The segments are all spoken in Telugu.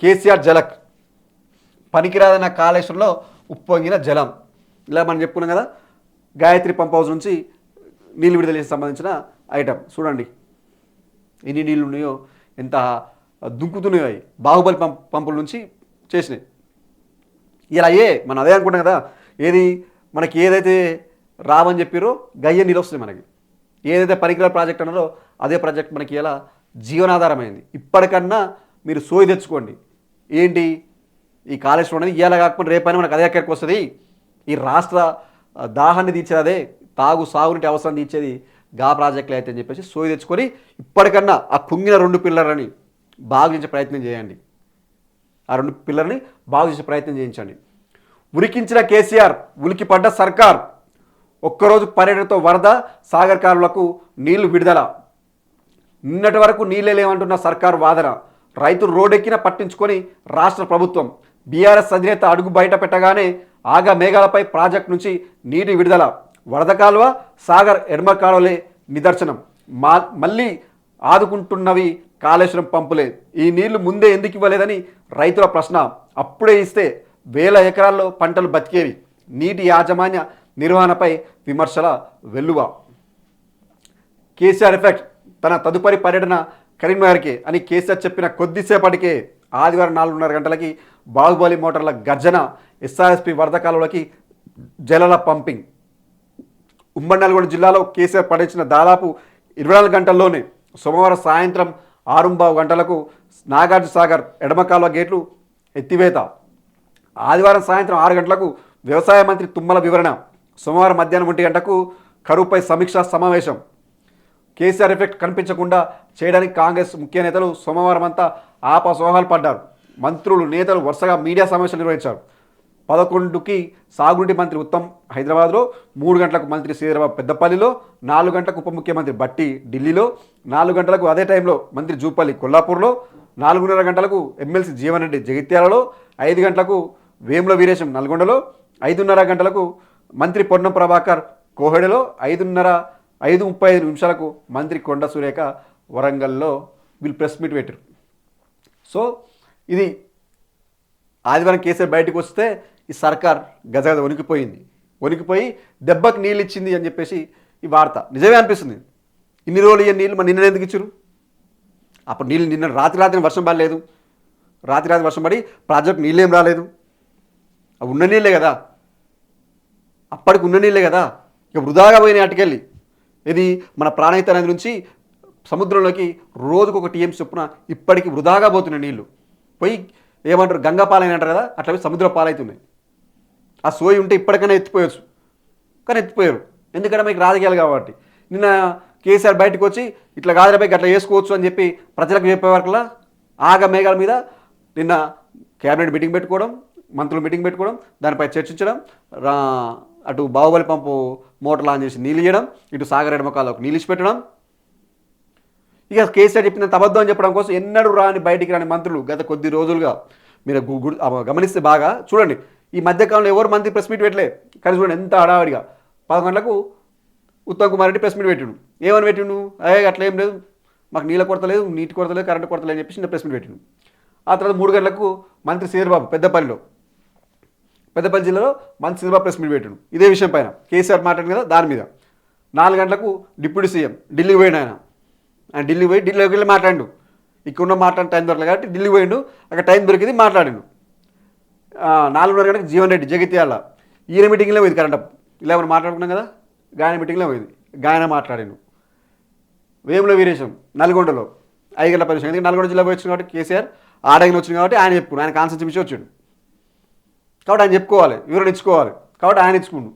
కేసీఆర్ జలక్. పనికిరాదన్న కాళేశ్వరంలో ఉప్పొంగిన జలం. ఇలా మనం చెప్పుకున్నాం కదా గాయత్రి పంప్ హౌస్ నుంచి నీళ్ళు విడుదల చేసి సంబంధించిన ఐటమ్. చూడండి. ఎన్ని నీళ్ళు ఉన్నాయో ఎంత దుంకుతున్నాయో అవి. బాహుబలి పంప్ పంపుల నుంచి చేసినాయి ఇలా అయ్యే మనం అదే అనుకుంటాం కదా ఏది మనకి ఏదైతే రావని చెప్పారో గయ్య నీళ్ళు వస్తుంది మనకి. ఏదైతే పనికిరా ప్రాజెక్ట్ అన్నారో అదే ప్రాజెక్ట్ మనకి ఎలా జీవనాధారమైంది. ఇప్పటికన్నా మీరు సోయి తెచ్చుకోండి. ఏంటి? ఈ కాళేశ్వరం అనేది ఇవాళ కాకపోతే రేపైనా మనకు అదే ఎక్కడికి వస్తుంది? ఈ రాష్ట్ర దాహాన్ని తీర్చేది అదే. తాగు సాగునీటి అవసరం తీర్చేది గా ప్రాజెక్టులు అయితే అని చెప్పేసి సోయి తెచ్చుకొని ఇప్పటికన్నా ఆ కుంగిన రెండు పిల్లలని బాగు చేసే ప్రయత్నం చేయండి. ఆ రెండు పిల్లర్ని బాగు చేసే ప్రయత్నం చేయించండి. ఉరికించిన కేసీఆర్ ఉలికి పడ్డ సర్కార్ ఒక్కరోజు పర్యటనతో వరద సాగర్ కాలువలకు నీళ్ళు విడుదల. నిన్నటి వరకు నీళ్ళే లేవంటున్న సర్కారు వాదన. రైతులు రోడ్డెక్కిన పట్టించుకొని రాష్ట్ర ప్రభుత్వం బీఆర్ఎస్ అధినేత అడుగు బయట పెట్టగానే ఆగ మేఘాలపై ప్రాజెక్ట్ నుంచి నీటి విడుదల. వరద కాలువ సాగర్ ఎడమ కాలువలే నిదర్శనం. మా మళ్ళీ ఆదుకుంటున్నవి కాళేశ్వరం పంపులే. ఈ నీళ్ళు ముందే ఎందుకు ఇవ్వలేదని రైతుల ప్రశ్న. అప్పుడే ఇస్తే వేల ఎకరాల్లో పంటలు బతికేవి. నీటి యాజమాన్య నిర్వహణపై విమర్శల వెల్లువ. కేసీఆర్ ఎఫెక్ట్ తన తదుపరి పర్యటన కరీంనగర్కి అని కేసీఆర్ చెప్పిన కొద్దిసేపటికే ఆదివారం నాలుగున్నర గంటలకి బాహుబలి మోటార్ల గర్జన ఎస్ఆర్ఎస్పి వరద కాలువలకి జలల పంపింగ్. ఉమ్మడి నల్గొండ జిల్లాలో కేసీఆర్ పడించిన దాదాపు ఇరవై నాలుగు గంటల్లోనే సోమవారం సాయంత్రం ఆరుంబావు గంటలకు నాగార్జునసాగర్ సాగర్ ఎడమ కాలువ గేట్లు ఎత్తివేత. ఆదివారం సాయంత్రం ఆరు గంటలకు వ్యవసాయ మంత్రి తుమ్మల వివరణ. సోమవారం మధ్యాహ్నం ఒంటి గంటకు కరువుపై సమీక్షా సమావేశం. కేసీఆర్ ఎఫెక్ట్ కనిపించకుండా చేయడానికి కాంగ్రెస్ ముఖ్య నేతలు సోమవారం అంతా ఆపసోహాలు పడ్డారు. మంత్రులు నేతలు వరుసగా మీడియా సమావేశాలు నిర్వహించారు. పదకొండుకి సాగునీటి మంత్రి ఉత్తమ్ హైదరాబాద్లో మూడు గంటలకు మంత్రి శ్రీధరబాబు పెద్దపల్లిలో నాలుగు గంటలకు ఉప ముఖ్యమంత్రి బట్టి ఢిల్లీలో నాలుగు గంటలకు అదే టైంలో మంత్రి జూపల్లి కొల్లాపూర్లో నాలుగున్నర గంటలకు ఎమ్మెల్సీ జీవన్ రెడ్డి జగిత్యాలలో ఐదు గంటలకు వేముల వీరేశం నల్గొండలో ఐదున్నర గంటలకు మంత్రి పొన్నం ప్రభాకర్ కోహెడలో ఐదున్నర ఐదు ముప్పై ఐదు నిమిషాలకు మంత్రి కొండ సురేఖ వరంగల్లో వీళ్ళు ప్రెస్ మీట్ పెట్టారు. సో ఇది ఆదివారం కేసీఆర్ బయటకు వస్తే ఈ సర్కార్ గజగజ వణికిపోయింది. వణికిపోయి దెబ్బకి నీళ్ళు ఇచ్చింది అని చెప్పేసి ఈ వార్త. నిజమే అనిపిస్తుంది. ఇన్ని రోజులు ఇయ్యే నీళ్ళు మరి నిన్న ఎందుకు ఇచ్చారు అప్పుడు నీళ్ళు నిన్న రాత్రి రాత్రి వర్షం పడలేదు. రాత్రి రాత్రి వర్షం పడి ప్రాజెక్ట్ నీళ్ళేం రాలేదు. అవి ఉన్న నీళ్ళే కదా. అప్పటికి ఉన్న నీళ్ళే కదా. ఇక వృధాగా పోయినాయి అటుకెళ్ళి. ఇది మన ప్రాణహిత నది నుంచి సముద్రంలోకి రోజుకు ఒక టీఎం చొప్పున ఇప్పటికి వృధాగా పోతున్నాయి నీళ్ళు పోయి ఏమంటారు? గంగా పాలైన అంటారు కదా? అట్లా పోయి సముద్ర పాలైతున్నాయి. ఆ సోయి ఉంటే ఇప్పటికైనా ఎత్తిపోయచ్చు. కానీ ఎత్తిపోయారు. ఎందుకంటే మీకు రాజకీయాలు కాబట్టి. నిన్న కేసీఆర్ బయటకు వచ్చి ఇట్లా కాదులపై అట్లా వేసుకోవచ్చు అని చెప్పి ప్రజలకు చెప్పే వరకులా ఆగ మేఘాల మీద నిన్న క్యాబినెట్ మీటింగ్ పెట్టుకోవడం మంత్రులు మీటింగ్ పెట్టుకోవడం దానిపై చర్చించడం రా అటు బాహుబలి పంపు మోటార్ ఆన్ చేసి నీళ్ళు ఇవ్వడం ఇటు సాగర్ ఎడమకాలకు నీళ్ళు ఇచ్చి పెట్టడం. ఇక కేసీఆర్ చెప్పినంత అబద్ధం అని చెప్పడం కోసం ఎన్నడూ రాని బయటికి రాని మంత్రులు గత కొద్ది రోజులుగా మీరు గమనిస్తే బాగా చూడండి. ఈ మధ్యకాలంలో ఎవరు మంత్రి ప్రెస్ మీట్ పెట్టలే? కానీ చూడండి ఎంత హడావిడిగా. పది గంటలకు ఉత్తమ్ కుమార్ రెడ్డి ప్రెస్ మీట్ పెట్టిండు. ఏమని పెట్టిండు? అయ్యే అట్లా ఏం లేదు. మాకు నీళ్ళ కొరత లేదు నీటి కొరత లేదు కరెంటు కొరత లేదు అని చెప్పేసి ప్రెస్ మీట్ పెట్టిండు. ఆ తర్వాత మూడు గంటలకు మంత్రి శ్రీధర్బాబు పెద్దపల్లిలో పెద్దపల్లి జిల్లాలో మంచి సినిమా ప్రెస్ మీట్ పెట్టిండు. ఇదే విషయం పైన. కేసీఆర్ మాట్లాడింది కదా దాని మీద. నాలుగు గంటలకు డిప్యూటీ సీఎం ఢిల్లీకి పోయాడు ఆయన. ఆయన ఢిల్లీ పోయి ఢిల్లీకి వెళ్ళి మాట్లాడు ఇక్కడ మాట్లాడిన టైం దొరకలేదు కాబట్టి ఢిల్లీ పోయిండు. అక్కడ టైం దొరికింది మాట్లాడిండు. నాలుగున్నర గంటలకు జీవన్ రెడ్డి జగిత్యాల. ఈయన మీటింగ్లో పోయింది కరెంట్ అప్. ఇలా మనం మాట్లాడుకున్నాం కదా? గాయన మీటింగ్లో పోయింది. గాయన మాట్లాడిండు. వేముల వీరేశం నల్గొండలో. ఐదు గంటల ఎందుకంటే నల్గొండ జిల్లా పోయి వచ్చింది కాబట్టి కేసీఆర్ ఆడగిన వచ్చింది కాబట్టి ఆయన చెప్పుకున్నాడు. ఆయన కాన్సెన్స్ చూపించి వచ్చాడు. కాబట్టి ఆయన చెప్పుకోవాలి వివరణ ఇచ్చుకోవాలి. కాబట్టి ఆయన ఇచ్చుకుండు.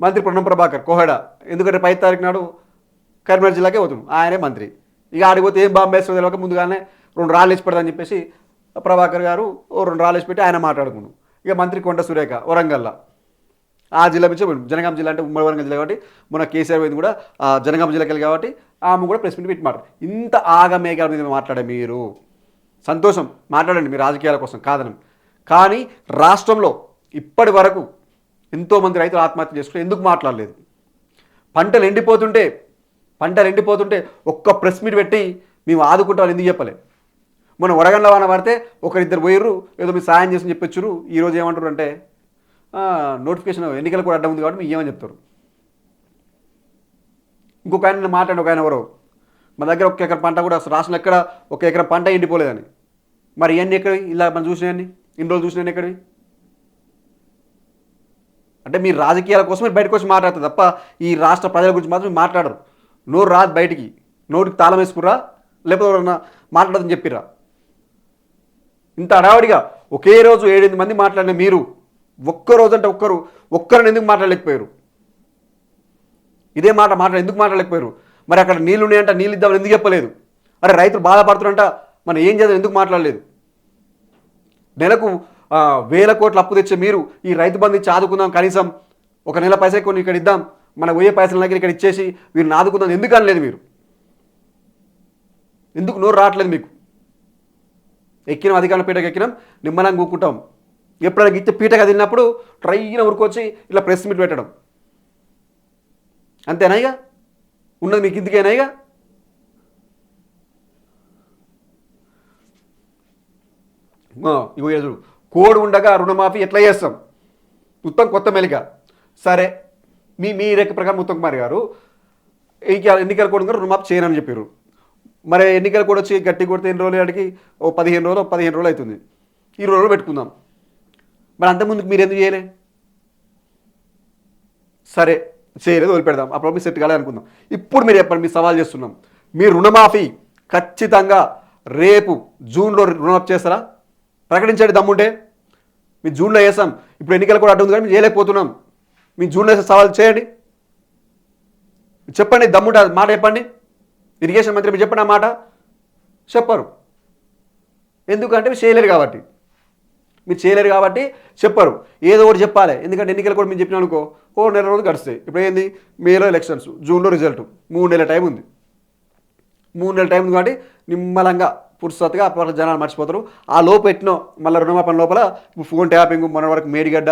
మంత్రి పొన్నం ప్రభాకర్ కోహెడ. ఎందుకంటే పై తారీఖు నాడు కరీంనగర్ జిల్లాకే పోతున్నాడు ఆయనే మంత్రి. ఇక ఆడికి పోతే ఏం బాంబే తెలియక ముందుగానే రెండు రాళ్ళు ఇచ్చి పెడదని చెప్పేసి ప్రభాకర్ గారు ఓ రెండు రాళ్ళు ఇచ్చి పెట్టి ఆయన మాట్లాడుకున్నాడు ఇక మంత్రి కొండ సురేఖ వరంగల్లా. ఆ జిల్లా నుంచి జనగాం జిల్లా అంటే ఉమ్మడి వరంగల్ జిల్లా కాబట్టి మన కేసీఆర్ పోయింది కూడా ఆ జనగాం జిల్లాకి వెళ్ళి కాబట్టి ఆమె కూడా ప్రెస్ మీట్ పెట్టి మాట్లాడు. ఇంత ఆగమేఘాల మీద మాట్లాడే మీరు. సంతోషం. మాట్లాడండి మీ రాజకీయాల కోసం. కాదనం. కానీ రాష్ట్రంలో ఇప్పటి వరకు ఎంతోమంది రైతులు ఆత్మహత్య చేసుకుని ఎందుకు మాట్లాడలేదు? పంటలు ఎండిపోతుంటే పంటలు ఎండిపోతుంటే ఒక్క ప్రెస్ మీట్ పెట్టి మేము ఆదుకుంటాం ఎందుకు చెప్పలేదు? మన వడగండ్ల వాన పడితే ఒకరిద్దరు పోయిర్రు ఏదో మీరు సాయం చేసి చెప్పొచ్చురు ఈరోజు ఏమంటారు అంటే నోటిఫికేషన్ ఎన్నికలు కూడా అడ్డం ఉంది కాబట్టి మీరు ఏమని చెప్తారు? ఇంకొక ఆయన మాట్లాడి ఒక ఆయన ఎవరో మా దగ్గర ఒక ఎకరం పంట కూడా అసలు రాష్ట్రంలో ఎక్కడ ఒక ఎకరం పంట ఎండిపోలేదని. మరి ఇవన్నీ ఎక్కడ ఇలా మనం చూసినవన్నీ? ఇన్ని రోజులు చూసినవన్నీ ఎక్కడివి? అంటే మీరు రాజకీయాల కోసం బయటకు వచ్చి మాట్లాడతారు తప్ప ఈ రాష్ట్ర ప్రజల గురించి మాత్రం మాట్లాడరు. నోరు రాదు బయటికి. నోటికి తాళం వేసుకురా లేకపోతే ఎవరన్నా మాట్లాడదని చెప్పిరా. ఇంత అడావడిగా ఒకే రోజు ఏడెనిమిది మంది మాట్లాడిన మీరు ఒక్క రోజు అంటే ఒక్కరు ఒక్కరిని ఎందుకు మాట్లాడలేకపోయారు? ఇదే మాట మాట్లాడ ఎందుకు మాట్లాడలేకపోయారు? మరి అక్కడ నీళ్ళు ఉన్నాయంట నీళ్ళు ఇద్దామని ఎందుకు చెప్పలేదు? అరే రైతులు బాధపడుతున్నారంట మనం ఏం చేద్దాం ఎందుకు మాట్లాడలేదు? నెలకు వేల కోట్ల అప్పు తెచ్చే మీరు ఈ రైతు బంధు ఇచ్చి ఆదుకుందాం. కనీసం ఒక నెల పైసలు కొన్ని ఇక్కడ ఇద్దాం. మన పోయే పైసల దగ్గర ఇక్కడ ఇచ్చేసి వీరిని ఆదుకుందాం. ఎందుకు అనలేదు మీరు? ఎందుకు నోరు రావట్లేదు మీకు? ఎక్కినాం అధికారుల పీటకు ఎక్కినాం నిమ్మలంగా కూకుంటాం ఎప్పుడైనా ఇచ్చే పీటకు తిన్నప్పుడు ట్రైన ఉరుకొచ్చి ఇలా ప్రెస్ మీట్ పెట్టడం. అంతేనా ఇక? ఉన్నది మీకు ఇందుకేనా ఇక? ఇగో ఎదురు కోడ్ ఉండగా రుణమాఫీ ఎట్లా చేస్తాం? ఉత్తమ్ కొత్త మెలిక. సరే మీ మీ రెక్క ప్రకారం ఉత్తమ్ కుమార్ గారు ఎన్నికల ఎన్నికల కోడ్ రుణమాఫీ చేయనని చెప్పారు మరి ఎన్నికల కోడ్ వచ్చి గట్టి కొడితే ఎన్ని రోజులు అడిగి ఓ పదిహేను రోజులు పదిహేను రోజులు అవుతుంది. ఇరవై రోజులు పెట్టుకుందాం. మరి అంతకుముందుకు మీరు ఎందుకు చేయలే? సరే చేయలేదు వదిలిపెడదాం. అప్పుడు మీరు సెట్ కాలే అనుకుందాం. ఇప్పుడు మీరు చెప్పండి మీరు సవాల్ చేస్తున్నాం. మీ రుణమాఫీ ఖచ్చితంగా రేపు జూన్లో రుణమాఫీ చేస్తారా? ప్రకటించండి దమ్ముంటే. మీ జూన్లో వేసాం. ఇప్పుడు ఎన్నికలు కూడా అడ్డు ఉంది కానీ మేము చేయలేకపోతున్నాం. మీ జూన్లో వేసే సవాల్ చేయండి. చెప్పండి దమ్ముంటే మాట చెప్పండి. ఇరిగేషన్ మంత్రి మీరు చెప్పండి ఆ మాట చెప్పరు. ఎందుకంటే మీరు చేయలేరు కాబట్టి. మీరు చేయలేరు కాబట్టి చెప్పరు. ఏదో ఒకటి చెప్పాలి. ఎందుకంటే ఎన్నికలు కూడా మేము చెప్పినాం అనుకో ఓ నెల రోజులు గడుస్తాయి. ఇప్పుడు ఏంది? మేలో ఎలక్షన్స్ జూన్లో రిజల్ట్ మూడు నెలల టైం ఉంది. మూడు నెలల టైం ఉంది కాబట్టి నిమ్మలంగా పురుసత్తుగా అప్పటి జనాలు మర్చిపోతారు. ఆ లోపు పెట్టినో మళ్ళీ రుణమాపన లోపల ఫోన్ ట్యాపింగ్ మన వరకు మేడిగడ్డ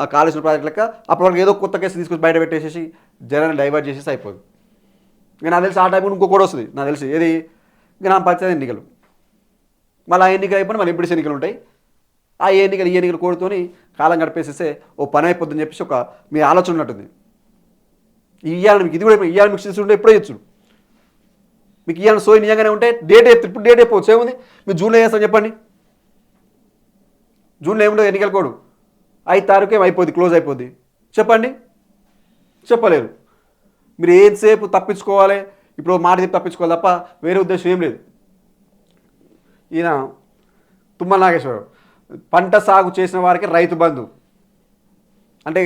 ఆ కాళేశ్వరం ప్రాజెక్ట్ లెక్క అప్పటి వరకు ఏదో కొత్త కేసు తీసుకొచ్చి బయట పెట్టేసేసి జనాన్ని డైవర్ట్ చేసేసి అయిపోదు. ఇక నాకు తెలిసి ఆ టైం ఇంకో కూడా వస్తుంది. నాకు తెలిసి ఏది? గ్రామ పంచాయతీ ఎన్నికలు. మళ్ళీ ఆ ఎన్నికలు అయిపోయినా మళ్ళీ ఇప్పుడు ఎన్నికలు ఉంటాయి. ఆ ఎన్నికలు ఈ ఎన్నికలు కోడుతోని కాలం గడిపేసేస్తే ఓ పని అయిపోద్దని చెప్పేసి ఒక మీ ఆలోచన ఉన్నట్టుంది. ఇయ్యాలని మీకు ఇది కూడా ఇయ్యాలని మీకు చేసి ఉంటే ఎప్పుడో ఇచ్చు మీకు ఇయ్యాలని సోయి నిజంగానే ఉంటే డేట్ ఇప్పుడు డేట్ చెప్పవచ్చు ఏముంది? మీరు జూన్లో చేస్తాం చెప్పండి. జూన్లో ఏముండదు ఎన్నికల కోడు. ఐదు తారీఖు ఏం అయిపోద్ది క్లోజ్ అయిపోద్ది. చెప్పండి. చెప్పలేరు. మీరు ఏంసేపు తప్పించుకోవాలి? ఇప్పుడు మాట చెప్పి తప్పించుకోవాలి తప్ప వేరే ఉద్దేశం ఏం లేదు. ఈయన తుమ్మల నాగేశ్వరరావు పంట సాగు చేసిన వారికి రైతు బంధు. అంటే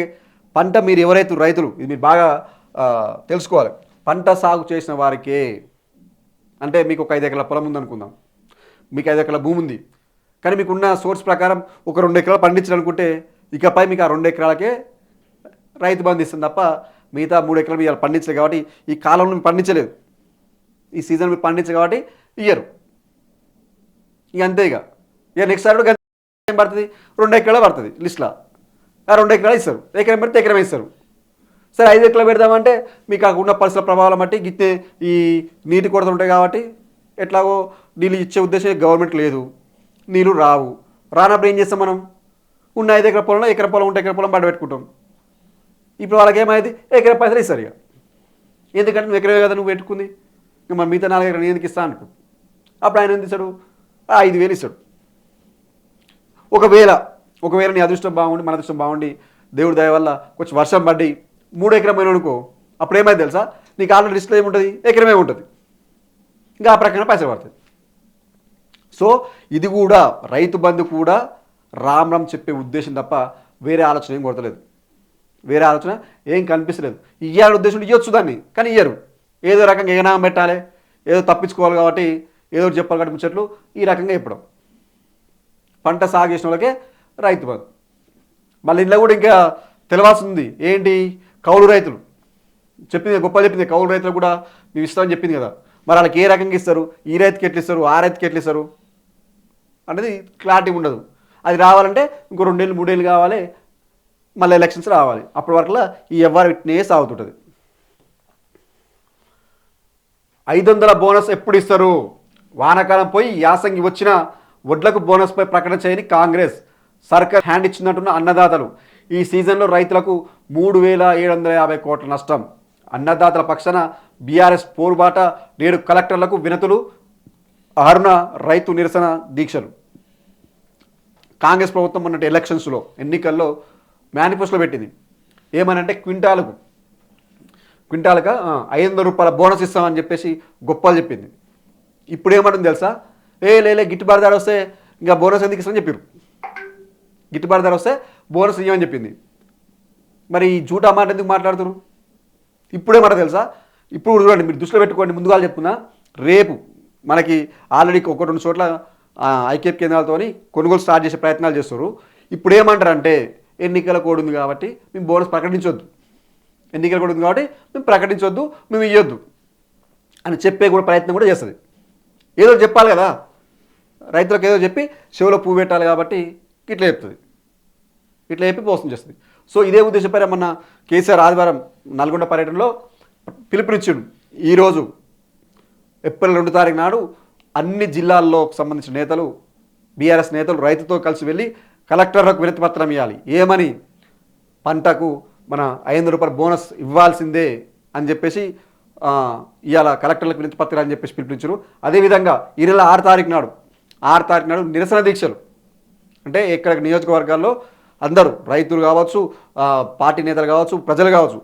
పంట మీరు ఎవరైతే రైతులు ఇది మీరు బాగా తెలుసుకోవాలి. పంట సాగు చేసిన వారికే అంటే మీకు ఒక ఐదు ఎకరాల పొలం ఉందనుకుందాం. మీకు ఐదు ఎకరాల భూమి ఉంది కానీ మీకున్న సోర్స్ ప్రకారం ఒక రెండు ఎకరాలు పండించాలనుకుంటే ఇకపై మీకు ఆ రెండు ఎకరాలకే రైతు బంధు ఇస్తుంది తప్ప మిగతా మూడు ఎకరాలు మీరు పండించలేదు కాబట్టి ఈ కాలంలో మీరు పండించలేదు. ఈ సీజన్ మీరు పండించలేదు కాబట్టి ఇయ్యరు. ఇక అంతే ఇక. ఇక నెక్స్ట్ సార్ కూడా ఏం పడుతుంది. రెండు ఎకరాలు పడుతుంది లిస్ట్లో. ఆ రెండు ఎకరాలు ఇస్తారు. ఎకరం పెడితే ఎకరం ఇస్తారు సరే ఐదు ఎట్లా పెడదామంటే మీకు ఆ ఉన్న పరిసర ప్రభావం బట్టి గిట్టే ఈ నీటి కొరత ఉంటాయి కాబట్టి ఎట్లాగో నీళ్ళు ఇచ్చే ఉద్దేశం గవర్నమెంట్ లేదు. నీళ్ళు రావు. రానప్పుడు ఏం చేస్తాం మనం? ఉన్న ఐదు ఎకర పొలంలో ఎకర పొలం ఉంటే ఎకర పొలం పడి పెట్టుకుంటాం. ఇప్పుడు వాళ్ళకి ఏమైంది ఎకర పైసలు ఇస్తారు ఇక. ఎందుకంటే నువ్వు ఎకరే కదా నువ్వు పెట్టుకుంది. ఇంకా మన మిగతా నాలుగు ఎకరాలు ఎందుకు ఇస్తా అనుకో. అప్పుడు ఆయన ఎంత ఇస్తాడు ఐదు వేలు ఇస్తాడు. ఒకవేళ ఒకవేళ నీ అదృష్టం బాగుండి మన అదృష్టం బాగుండి దేవుడి దయ వల్ల కొంచెం వర్షం పడి మూడు ఎకరం పోయిన అనుకో అప్పుడు ఏమైంది తెలుసా? నీకు ఆల్రెడీ లిస్ట్లో ఏముంటుంది? ఎకరమే ఉంటుంది. ఇంకా ఆ ప్రకారం పైసలు పడుతుంది సో ఇది కూడా రైతు బంధు కూడా రామ్ రామ్ చెప్పే ఉద్దేశం తప్ప వేరే ఆలోచన ఏం కొడతలేదు. వేరే ఆలోచన ఏం కనిపిస్తలేదు. ఇయ్యాలని ఉద్దేశం ఇవ్వచ్చు దాన్ని కానీ ఇయ్యరు. ఏదో రకంగా ఏనామం పెట్టాలి ఏదో తప్పించుకోవాలి కాబట్టి ఏదో చెప్పాలి కాబట్టి ముచ్చట్లు ఈ రకంగా ఇప్పడం పంట సాగు చేసిన వాళ్ళకే రైతు బంధు. మళ్ళీ ఇంట్లో కూడా ఇంకా తెలవాల్సింది ఏంటి? కౌలు రైతులు. చెప్పింది గొప్ప చెప్పింది కౌలు రైతులు కూడా మేము ఇస్తామని చెప్పింది కదా. మరి వాళ్ళకి ఏ రకంగా ఇస్తారు? ఈ రైతుకి ఎట్లిస్తారు ఆ రైతుకి ఎట్లిస్తారు అనేది క్లారిటీ ఉండదు. అది రావాలంటే ఇంకో రెండేళ్ళు మూడేళ్ళు కావాలి మళ్ళీ ఎలక్షన్స్ రావాలి. అప్పటి వరకులా ఈ ఎవరు విట్నే సాగుతుంటుంది. ఐదు వందల బోనస్ ఎప్పుడు ఇస్తారు? వానాకాలం పోయి యాసంగి వచ్చిన వడ్లకు బోనస్పై ప్రకటన చేయని కాంగ్రెస్. సర్కార్ హ్యాండ్ ఇచ్చిందంటున్న అన్నదాతలు. ఈ సీజన్లో రైతులకు మూడు వేల ఏడు వందల యాభై కోట్ల నష్టం. అన్నదాతల పక్షాన బీఆర్ఎస్ పోరుబాట నేడు కలెక్టర్లకు వినతులు అరుణ రైతు నిరసన దీక్షలు. కాంగ్రెస్ ప్రభుత్వం ఉన్నట్టు ఎలక్షన్స్లో ఎన్నికల్లో మేనిఫెస్టోలో పెట్టింది. ఏమనంటే క్వింటాలకు. క్వింటాలుగా ఐదు వందల రూపాయల బోనస్ ఇస్తామని చెప్పేసి గొప్పలు చెప్పింది. ఇప్పుడు ఏమంటుంది తెలుసా? ఏ లేలే గిట్టుబాటు ధర వస్తే ఇంకా బోనస్ ఎందుకు ఇస్తామని చెప్పారు గిట్టుబాటు ధర వస్తే బోనస్ ఇవ్వమని చెప్పింది. మరి ఈ జూటా మాట ఎందుకు మాట్లాడుతున్నారు? ఇప్పుడే మాట తెలుసా? ఇప్పుడు చూడండి మీరు దృష్టిలో పెట్టుకోండి ముందుగా చెప్తున్నా. రేపు మనకి ఆల్రెడీ ఒక రెండు చోట్ల ఆ, ఐక్యప్ కేంద్రాలతోని కొనుగోలు స్టార్ట్ చేసే ప్రయత్నాలు చేస్తారు ఇప్పుడు ఏమంటారు అంటే ఎన్నికల కోడ్ ఉంది కాబట్టి మేము బోనస్ ప్రకటించొద్దు. ఎన్నికల కోడ్ ఉంది కాబట్టి మేము ప్రకటించొద్దు మేము ఇవ్వద్దు అని చెప్పే కూడా ప్రయత్నం కూడా చేస్తుంది. ఏదో చెప్పాలి కదా. రైతులకు ఏదో చెప్పి చెవిలో పువ్వు పెట్టాలి కాబట్టి ఇట్లా చెప్తుంది. ఇట్లా చెప్పి మోసం చేస్తుంది. సో ఇదే ఉద్దేశపై మొన్న కేసీఆర్ ఆదివారం నల్గొండ పర్యటనలో పిలుపునిచ్చిండు. ఈరోజు ఏప్రిల్ రెండు తారీఖు నాడు అన్ని జిల్లాల్లో సంబంధించిన నేతలు బీఆర్ఎస్ నేతలు రైతుతో కలిసి వెళ్ళి కలెక్టర్లకు వినతి పత్రం ఇవ్వాలి ఏమని? పంటకు మన ఐదు రూపాయల బోనస్ ఇవ్వాల్సిందే అని చెప్పేసి ఇవాళ కలెక్టర్లకు వినతి పత్రాలు అని చెప్పేసి పిలిపించారు అదేవిధంగా ఈ నెల ఆరు తారీఖు నాడు ఆరు తారీఖు నాడు నిరసన దీక్షలు. అంటే ఇక్కడ నియోజకవర్గాల్లో అందరూ రైతులు కావచ్చు పార్టీ నేతలు కావచ్చు ప్రజలు కావచ్చు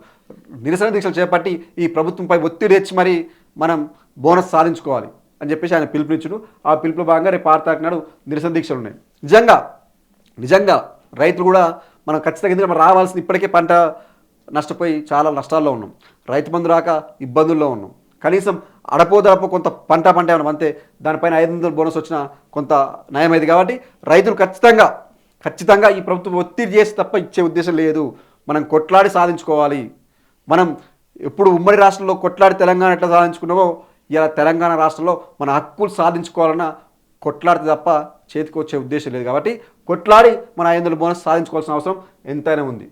నిరసన దీక్షలు చేపట్టి ఈ ప్రభుత్వంపై ఒత్తిడి తెచ్చి మరి మనం బోనస్ సాధించుకోవాలి అని చెప్పేసి ఆయన పిలుపునిచ్చుడు. ఆ పిలుపులో భాగంగా రేపు ఆరు నాడు నిరసన దీక్షలు ఉన్నాయి. నిజంగా నిజంగా రైతులు కూడా మనం ఖచ్చితంగా ఎందుకంటే మనం రావాల్సిన ఇప్పటికే పంట నష్టపోయి చాలా నష్టాల్లో ఉన్నాం. రైతు బంధు రాక ఇబ్బందుల్లో ఉన్నాం. కనీసం అడపోదడపో కొంత పంట పంట ఏమన్నా అంతే దానిపైన ఐదు వందల బోనస్ వచ్చిన కొంత నయమైంది కాబట్టి రైతులు ఖచ్చితంగా ఖచ్చితంగా ఈ ప్రభుత్వం ఒత్తిడి చేసి తప్ప ఇచ్చే ఉద్దేశం లేదు. మనం కొట్లాడి సాధించుకోవాలి. మనం ఎప్పుడు ఉమ్మడి రాష్ట్రంలో కొట్లాడి తెలంగాణ ఎట్లా సాధించుకున్నామో ఇలా తెలంగాణ రాష్ట్రంలో మన హక్కులు సాధించుకోవాలన్న కొట్లాడితే తప్ప చేతికి వచ్చే ఉద్దేశం లేదు. కాబట్టి కొట్లాడి మన ఐదు వందల బోనస్ సాధించుకోవాల్సిన అవసరం ఎంతైనా ఉంది.